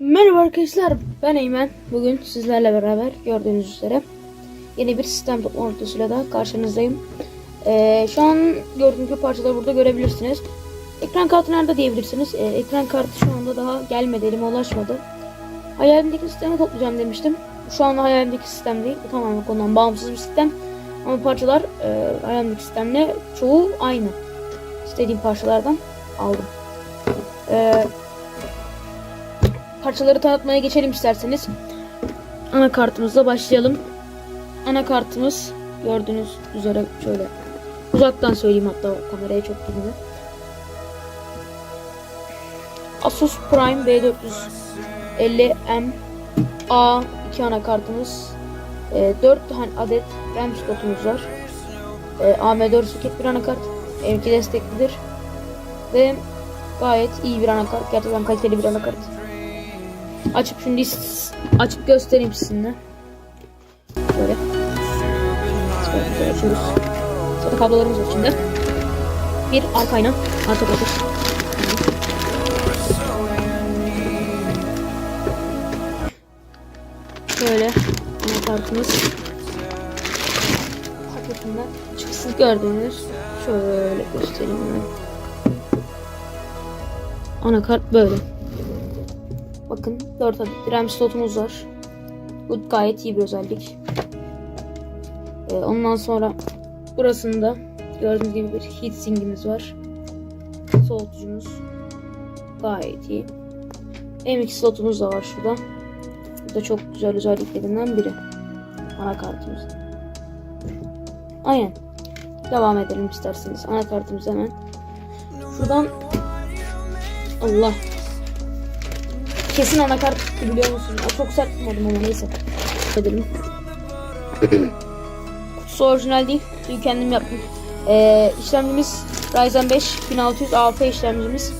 Merhaba arkadaşlar ben Eymen. Bugün sizlerle beraber gördüğünüz üzere yeni bir sistem toplantısıyla da karşınızdayım. Ee, şu an gördüğünüz parçaları burada görebilirsiniz. Ekran kartı nerede diyebilirsiniz. Ee, ekran kartı şu anda daha gelmedi elime ulaşmadı. Hayalimdeki sistemi toplayacağım demiştim. Şu anda hayalimdeki sistem değil. Bu tamamen konudan bağımsız bir sistem. Ama parçalar e, hayalimdeki sistemle çoğu aynı. İstediğim parçalardan aldım. Eee parçaları tanıtmaya geçelim isterseniz. Anakartımızla başlayalım. Anakartımız gördüğünüz üzere şöyle uzaktan söyleyeyim hatta kameraya çok girmiyor. Asus Prime B450M A2 anakartımız. E, 4 tane adet RAM slotumuz var. E, AM4 soket bir anakart. M2 desteklidir. Ve gayet iyi bir anakart. Gerçekten kaliteli bir anakart. Açıp şimdi açıp göstereyim sizinle. Böyle. Açıyoruz. Sonra kablolarımız var içinde. Bir arka ayna. Arka bakış. Böyle anakartımız paketinden çıksın gördüğünüz şöyle göstereyim hemen. Anakart böyle. Bakın 4 adet RAM slotumuz var. Bu gayet iyi bir özellik. Ee, ondan sonra burasında gördüğünüz gibi bir heatsink'imiz var. Soğutucumuz gayet iyi. M2 slotumuz da var şurada. Bu da çok güzel özelliklerinden biri. Anakartımız. Aynen. Devam edelim isterseniz. Anakartımız hemen. Şuradan Allah Kesin anakart biliyor musun? Ya çok sert tutmadım ama neyse. Edelim. Kutusu orijinal değil. Kutuyu kendim yaptım. Ee, işlemcimiz Ryzen 5 1600 AP işlemcimiz.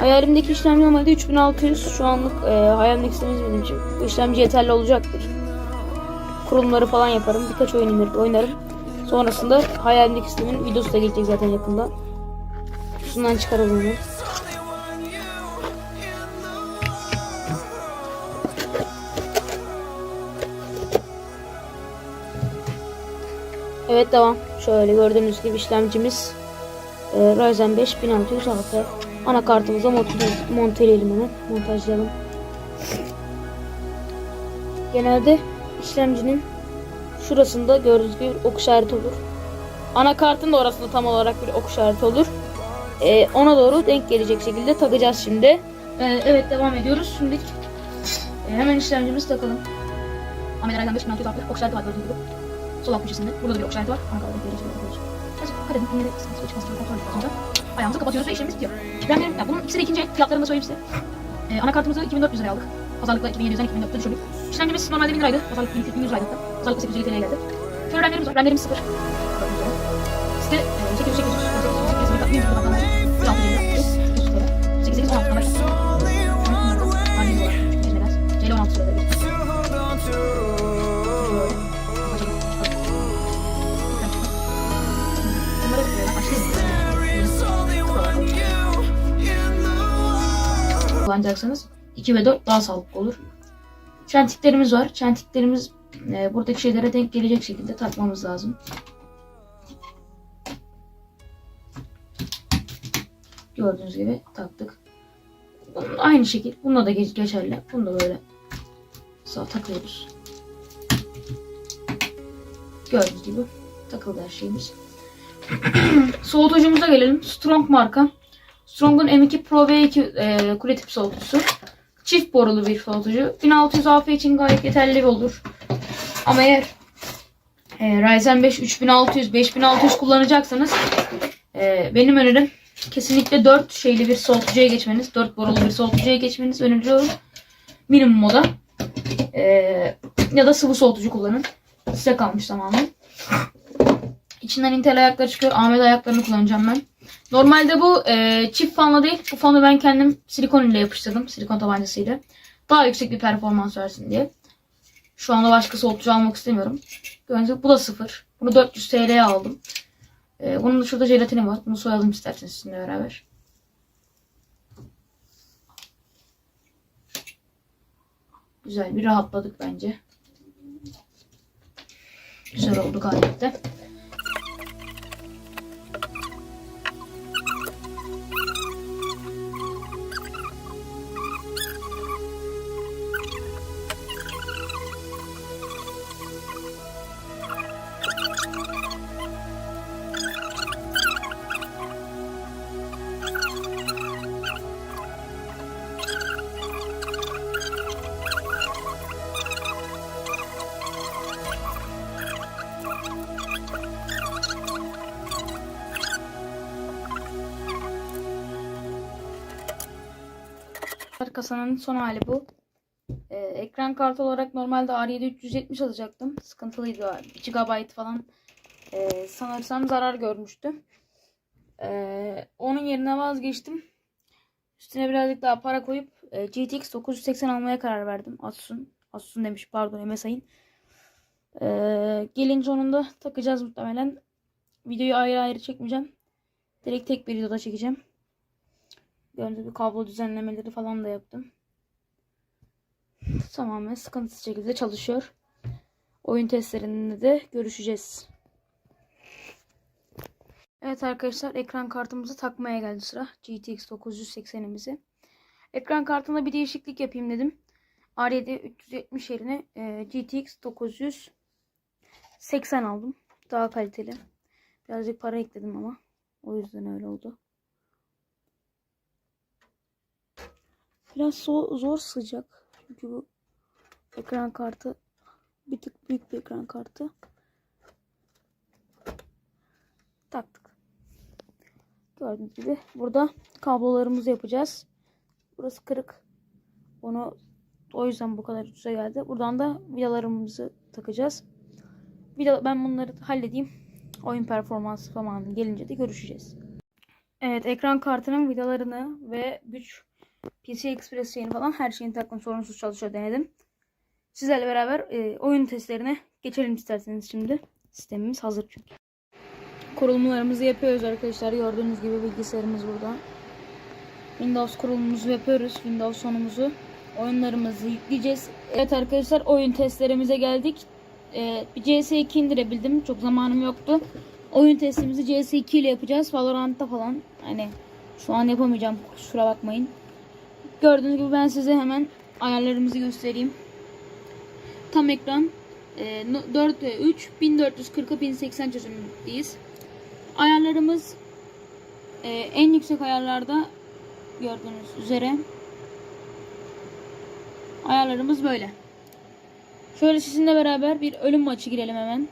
Hayalimdeki işlemci normalde 3600. Şu anlık e, hayalimdeki işlemci benim için. Bu işlemci yeterli olacaktır. Kurulumları falan yaparım. Birkaç oyun indirip oynarım. Sonrasında hayalimdeki sistemin videosu da gelecek zaten yakında. Kutusundan çıkaralım onu. Evet devam. Şöyle gördüğünüz gibi işlemcimiz e, Ryzen 5 1600 AP. Anakartımıza monte- monteleyelim hemen. Montajlayalım. Genelde işlemcinin şurasında gördüğünüz gibi ok işareti olur. Anakartın da orasında tam olarak bir ok işareti olur. E, ona doğru denk gelecek şekilde takacağız şimdi. E, evet devam ediyoruz. Şimdi e, hemen işlemcimizi takalım. Ahmet Ryzen 5 1600 AP. Ok işareti var gördüğünüz gibi. Sol alt köşesinde. Burada da bir ok var. Ana kadar bir şöyle yapıyoruz. Sadece karenin inleri sıkıntı çıkması için kontrol ediyoruz. Ayağımızı kapatıyoruz ve işlemimiz bitiyor. RAM'lerin, ya bunun ikisi de ikinci el fiyatlarını söyleyeyim size. Ee, anakartımızı 2400 liraya aldık. Pazarlıkla 2700'den 2400'e düşürdük. İşlemcimiz normalde 1000 liraydı. Pazarlık 1100 liraydı. Pazarlıkla 850 TL'ye geldi. Şöyle RAM'lerimiz var. RAM'lerimiz sıfır. Site e, 800 800 800 800 1000 liradan var. 16 kullanacaksanız 2 ve 4 daha sağlıklı olur. Çentiklerimiz var. Çentiklerimiz e, buradaki şeylere denk gelecek şekilde takmamız lazım. Gördüğünüz gibi taktık. Bunun aynı şekil. Bununla da geç- geçerli. Bunu da böyle sağ takıyoruz. Gördüğünüz gibi takıldı her şeyimiz. Soğutucumuza gelelim. Strong marka. Strong'un M2 Pro V2 e, kule tip soğutucusu. Çift borulu bir soğutucu. 1600 AP için gayet yeterli olur. Ama eğer e, Ryzen 5 3600 5600 kullanacaksanız e, benim önerim kesinlikle 4 şeyli bir soğutucuya geçmeniz. 4 borulu bir soğutucuya geçmeniz öneriyorum. Minimum moda. E, ya da sıvı soğutucu kullanın. Size kalmış tamamen. İçinden Intel ayakları çıkıyor. Ahmet ayaklarını kullanacağım ben. Normalde bu e, çift fanla değil. Bu fanı ben kendim silikon ile yapıştırdım. Silikon tabancasıyla. Daha yüksek bir performans versin diye. Şu anda başka soğutucu almak istemiyorum. Gördüğünüz bu da sıfır. Bunu 400 TL'ye aldım. E, bunun da şurada jelatini var. Bunu soyalım isterseniz sizinle beraber. Güzel bir rahatladık bence. Güzel oldu gayet de. Kasanın son hali bu. Ee, ekran kartı olarak normalde R7 370 alacaktım. Sıkıntılıydı. 1 GB falan ee, sanırsam zarar görmüştü. Ee, onun yerine vazgeçtim. Üstüne birazcık daha para koyup e, GTX 980 almaya karar verdim. Asus'un. Asus'un demiş pardon MSI'ın. Ee, gelin sonunda takacağız muhtemelen. Videoyu ayrı ayrı çekmeyeceğim. Direkt tek bir videoda çekeceğim. Gördüğünüz gibi kablo düzenlemeleri falan da yaptım. Tamamen sıkıntısız şekilde çalışıyor. Oyun testlerinde de görüşeceğiz. Evet arkadaşlar ekran kartımızı takmaya geldi sıra. GTX 980'imizi. Ekran kartında bir değişiklik yapayım dedim. R7 370 yerine e, GTX 980 aldım. Daha kaliteli. Birazcık para ekledim ama. O yüzden öyle oldu. Biraz so zor sıcak. Çünkü bu ekran kartı bir tık büyük bir ekran kartı. Taktık. Gördüğünüz gibi burada kablolarımızı yapacağız. Burası kırık. Onu o yüzden bu kadar ucuza geldi. Buradan da vidalarımızı takacağız. Vida, ben bunları halledeyim. Oyun performansı falan gelince de görüşeceğiz. Evet ekran kartının vidalarını ve güç PC Express şeyini falan her şeyini taktım sorunsuz çalışıyor denedim. Sizlerle beraber e, oyun testlerine geçelim isterseniz şimdi. Sistemimiz hazır çünkü. Kurulumlarımızı yapıyoruz arkadaşlar. Gördüğünüz gibi bilgisayarımız burada. Windows kurulumumuzu yapıyoruz. Windows sonumuzu. Oyunlarımızı yükleyeceğiz. Evet arkadaşlar oyun testlerimize geldik. Ee, bir CS2 indirebildim. Çok zamanım yoktu. Oyun testimizi CS2 ile yapacağız. Valorant'ta falan. Hani şu an yapamayacağım. Kusura bakmayın. Gördüğünüz gibi ben size hemen ayarlarımızı göstereyim. Tam ekran e, 4 ve 3 1440'a 1080 çözümündeyiz. Ayarlarımız e, en yüksek ayarlarda gördüğünüz üzere ayarlarımız böyle. Şöyle sizinle beraber bir ölüm maçı girelim hemen.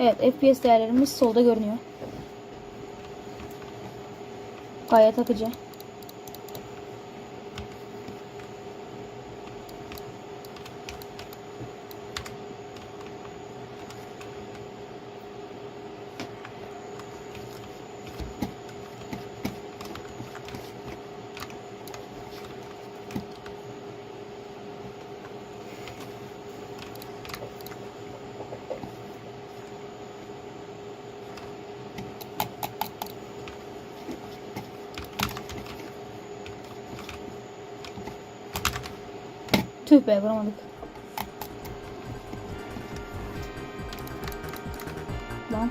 Evet FPS değerlerimiz solda görünüyor. Gayet akıcı. Tüh be vuramadık. Lan.